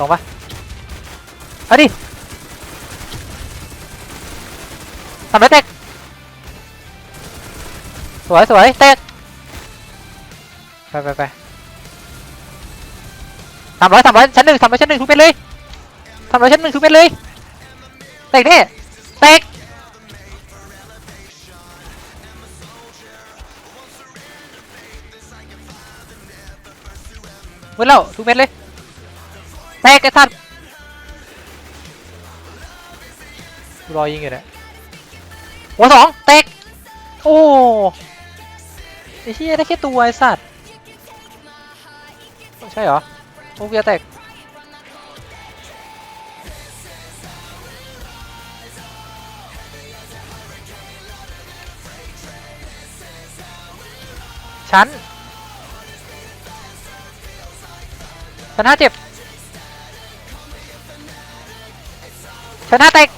ลงปะเอาดิทำไรแตก สวยสวยแตก ไปไปไปสามร้อยสามร้อยชั้นหนึ่งสามร้อยชั้นหนึ่งทุกเม็ดเลยสามร้อยชั้นหนึ่งทุกเม็ดเลย แตกแน่แตกหมดแล้วทุกเม็ดเลย แตกไอ้สัตว์กูรอยิงอยู่เนี่ยหัวสองแตกโอ้ไอ้เหี้ยได้แค่ตัวไอ้สัตว์ใช่เหรอโอ้เบียร์แตกชั้นชั้นห้าเจ็บ ชั้นห้าแตก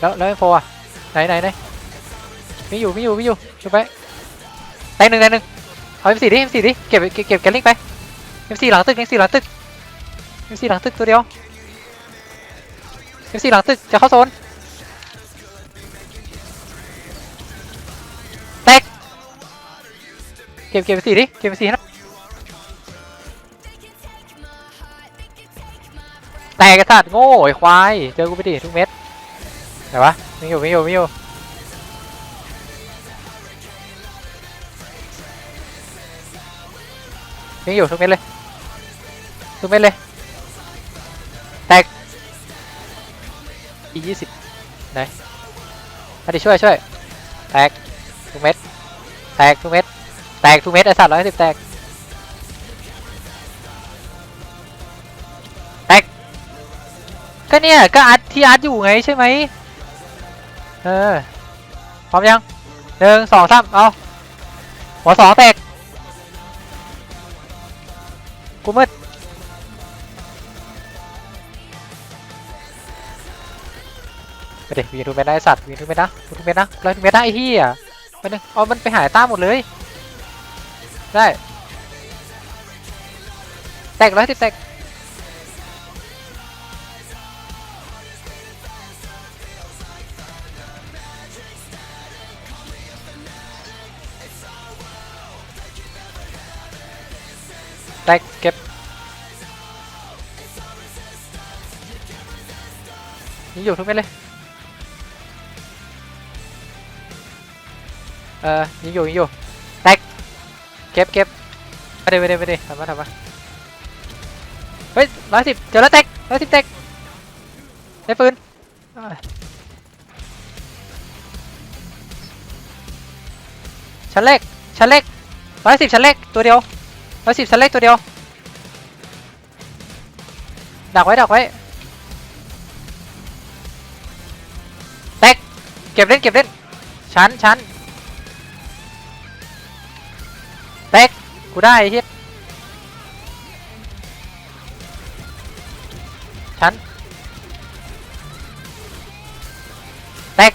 แล้วแล้วไอ้โฟอะไหนไหนไหนไม่อยู่ไม่อยู่ไม่อยู่ช่วยไปแตกหนึ่งแตกหนึ่ ตกก M4 หลังตึกตัวเดียว M4 หลังตึกจะเข้าโซนแตกก็บเก็บ M4 ดิเก็บ M4 ให้หนะแตกกระสัดโง่ไอ้ควายเจอกูไปดิทุกเม็ดไหนวะไม่อยู่ไม่อยู่ไม่อยู่ยังอยู่ทุกเม็ดเลยทุกเม็ดเลยแตกอียี่สิบไหนมาดิช่วยช่วยแตกทุกเม็ดแตกทุกเม็ดแตกทุกเม็ดไอ้สัตว์ร้อยสิบแตก ก็เนี่ยก็อัดที่อัดอยู่ไงใช่ไหมเออพร้อมยังหนึ่งสองสามเอาหัวสองแตกกูมืดไปเด็กวีทูเมนได้สัตว์วีทูเมนนะวีทูเมนนะร้อยทูเมนนะไอ้เหี้ยไปหนึ่งเอามันไปหายต้าหมดเลยได้แตกร้อยสิบแตก แตกเก็บยิงอยู่ทุกเม็ดเลย เออยิงอยู่ยิงอยู่แตกเก็บเก็บไปเดี๋ยวไปเดี๋ยวไปเดี๋ยวทำมาทำมาเฮ้ยร้อยสิบเจอแล้วแตกร้อยสิบแตกได้ปืนชั้นเล็กชั้นเล็กร้อยสิบชั้นเล็กตัวเดียว ร้อยสิบชั้นเล็กตัวเดียว ดักไว้ดักไว้ แตก เก็บเล่นเก็บเล่น ชั้นชั้นเต็กกูได้ไอ้เฮียฉันเต็ก